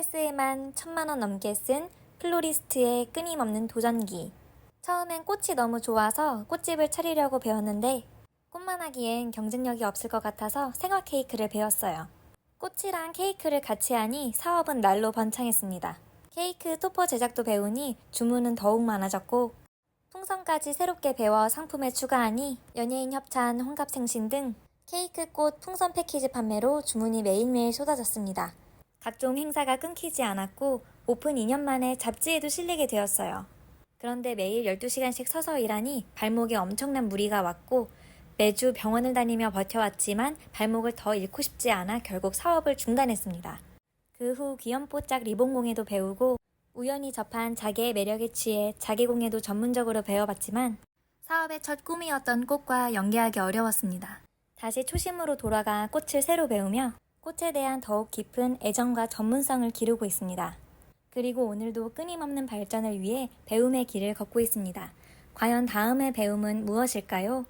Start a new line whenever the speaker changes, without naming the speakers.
워드프레스에만 천만원 넘게 쓴 플로리스트의 끊임없는 도전기. 처음엔 꽃이 너무 좋아서 꽃집을 차리려고 배웠는데 꽃만 하기엔 경쟁력이 없을 것 같아서 생화 케이크를 배웠어요. 꽃이랑 케이크를 같이 하니 사업은 날로 번창했습니다. 케이크 토퍼 제작도 배우니 주문은 더욱 많아졌고 풍선까지 새롭게 배워 상품에 추가하니 연예인 협찬, 혼갑 생신 등 케이크 꽃 풍선 패키지 판매로 주문이 매일매일 쏟아졌습니다. 각종 행사가 끊기지 않았고 오픈 2년 만에 잡지에도 실리게 되었어요. 그런데 매일 12시간씩 서서 일하니 발목에 엄청난 무리가 왔고 매주 병원을 다니며 버텨왔지만 발목을 더 잃고 싶지 않아 결국 사업을 중단했습니다. 그 후 귀염뽀짝 리본공예도 배우고 우연히 접한 자개의 매력에 취해 자개공예도 전문적으로 배워봤지만 사업의 첫 꿈이었던 꽃과 연계하기 어려웠습니다. 다시 초심으로 돌아가 꽃을 새로 배우며 꽃에 대한 더욱 깊은 애정과 전문성을 기르고 있습니다. 그리고 오늘도 끊임없는 발전을 위해 배움의 길을 걷고 있습니다. 과연 다음의 배움은 무엇일까요?